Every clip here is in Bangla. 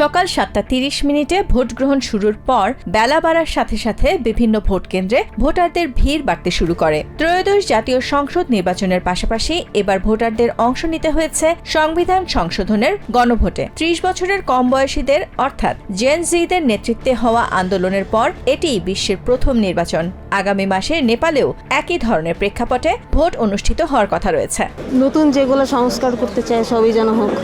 সকাল সাতটা তিরিশ মিনিটে ভোট গ্রহণ শুরুর পর বেলা বাড়ার সাথে সাথে বিভিন্ন ভোট কেন্দ্রে ভোটারদের ভিড় বাড়তে শুরু করে। ত্রয়োদশ জাতীয় সংসদ নির্বাচনের পাশাপাশি এবার ভোটারদের অংশ নিতে হয়েছে সংবিধান সংশোধনের গণভোটে। ত্রিশ বছরের কম বয়সীদের, অর্থাৎ জেন জিদের নেতৃত্বে হওয়া আন্দোলনের পর এটি বিশ্বের প্রথম নির্বাচন। আগামী মাসে নেপালেও একই ধরনের প্রেক্ষাপটে ভোট অনুষ্ঠিত হওয়ার কথা রয়েছে। নতুন যেগুলো সংস্কার করতে চায় সবই যেন হোক।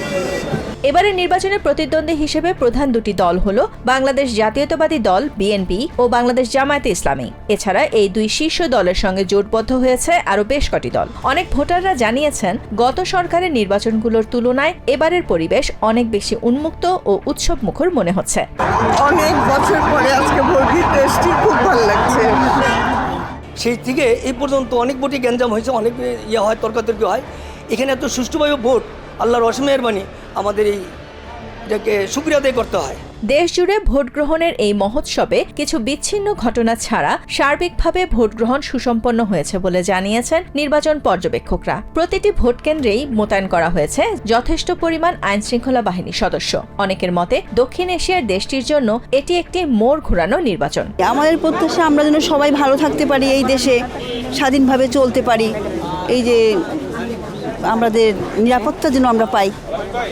এবারের নির্বাচনে প্রতিদ্বন্দ্বী হিসেবে প্রধান দুটি দল হল বাংলাদেশ জাতীয়তাবাদী দল বিএনপি ও বাংলাদেশ জামায়াতে ইসলামী। এছাড়া এই দুই শীর্ষ দলের সঙ্গে জোটবদ্ধ হয়েছে আরও বেশ কটি দল। অনেক ভোটাররা জানিয়েছেন গত সরকারের নির্বাচনগুলোর তুলনায় এবারের পরিবেশ অনেক বেশি উন্মুক্ত ও উৎসব মুখর মনে হচ্ছে। অনেক বছর পরে আজকে ভোট দিতে এসেছি খুব ভালো লাগছে। সেই থেকে এই পর্যন্ত অনেক ভোটই গ্যাঞ্জাম হয়েছে অনেক ইয়ে হয় তর্কাতর্কি হয়। এখানে এত সুষ্ঠুভাবে ভোট আল্লাহর অসমের বাণী আমাদের এই এটাকে সুক্রিয়া আদায় করতে হয়। দেশ জুড়ে ভোট গ্রহণের এই মহোৎসবে কিছু বিচ্ছিন্ন ঘটনা ছাড়া সার্বিকভাবে ভোট গ্রহণ সুসম্পন্ন হয়েছে বলে জানিয়েছেন নির্বাচন পর্যবেক্ষকরা। প্রতিটি ভোট কেন্দ্রেই মোতায়েন করা হয়েছে যথেষ্ট পরিমাণ আইন শৃঙ্খলা বাহিনী সদস্য। অনেকের মতে দক্ষিণ এশিয়ার দেশটির জন্য এটি একটি মোড় ঘোরানো নির্বাচন। আমাদের প্রত্যাশা আমরা যেন সবাই ভালো থাকতে পারি এই দেশে স্বাধীনভাবে চলতে পারি। এই যে আমাদের নিরাপত্তা যেন আমরা পাই।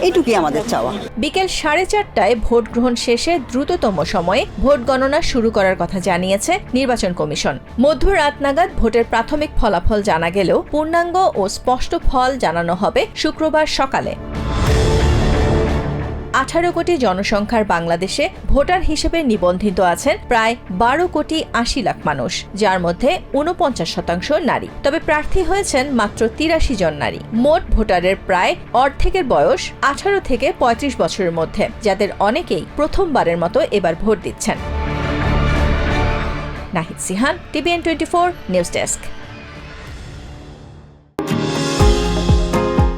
এইটুকুই আমাদের চাওয়া। বিকেল সাড়ে চারটায় ভোট গ্রহণ শেষে দ্রুততম সময়ে ভোট গণনা শুরু করার কথা জানিয়েছে নির্বাচন কমিশন। মধ্যরাত নাগাদ ভোটের প্রাথমিক ফলাফল জানা গেলেও পূর্ণাঙ্গ ও স্পষ্ট ফল জানানো হবে শুক্রবার সকালে। আঠারো কোটি জনসংখ্যার বাংলাদেশে ভোটার হিসেবে নিবন্ধিত আছেন প্রায় বারো কোটি আশি লাখ মানুষ, যার মধ্যে উনপঞ্চাশ শতাংশ নারী। তবে প্রার্থী হয়েছেন মাত্র তিরাশি জন নারী। মোট ভোটারের প্রায় অর্ধেকের বয়স আঠারো থেকে ৩৫ বছরের মধ্যে, যাদের অনেকেই প্রথমবারের মতো এবার ভোট দিচ্ছেন। Nahid Sihan, TVN twenty four news desk.